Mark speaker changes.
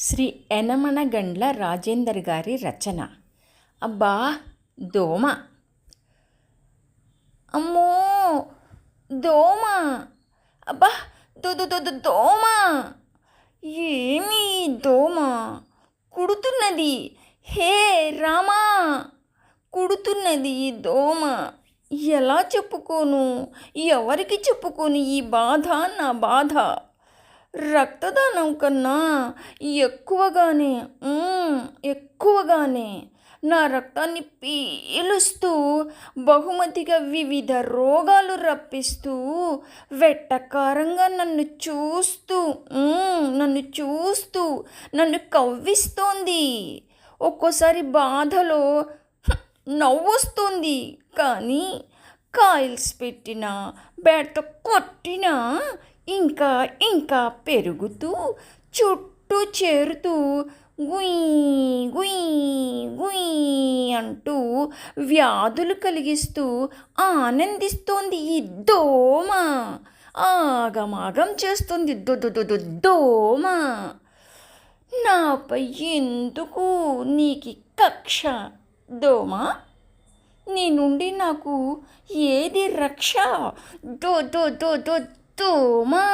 Speaker 1: శ్రీ ఎనమనగండ్ల రాజేందర్ గారి రచన. అబ్బా దోమ. అమ్మో దోమ. అబ్బా దో దో దోమ. ఏమి దోమ? కుడుతున్నది. హే రామా! కుడుతున్నది ఈ దోమ. ఎలా చెప్పుకోను? ఎవరికి చెప్పుకోను ఈ బాధ నా బాధ? రక్తదానం కన్నా ఎక్కువగానే ఎక్కువగానే నా రక్తాన్ని పీలుస్తూ బహుమతిగా వివిధ రోగాలు రప్పిస్తూ వెట్టకారంగా నన్ను చూస్తూ నన్ను చూస్తూ నన్ను కవ్విస్తోంది. ఒక్కోసారి బాధలో నవ్వొస్తుంది. కానీ కాయిల్స్ పెట్టినా బ్యాట్తో కొట్టినా ఇంకా ఇంకా పెరుగుతూ చుట్టూ చేరుతూ గుయ్ గుయ్ గుయ్ అంటూ వ్యాధులు కలిగిస్తూ ఆనందిస్తోంది ఈ దోమ. ఆగమాగం చేస్తుంది దో దోమ. నాపై ఎందుకు నీకి కక్ష? దోమ నీ నుండి నాకు ఏది రక్ష? దో దో దో దో దోమా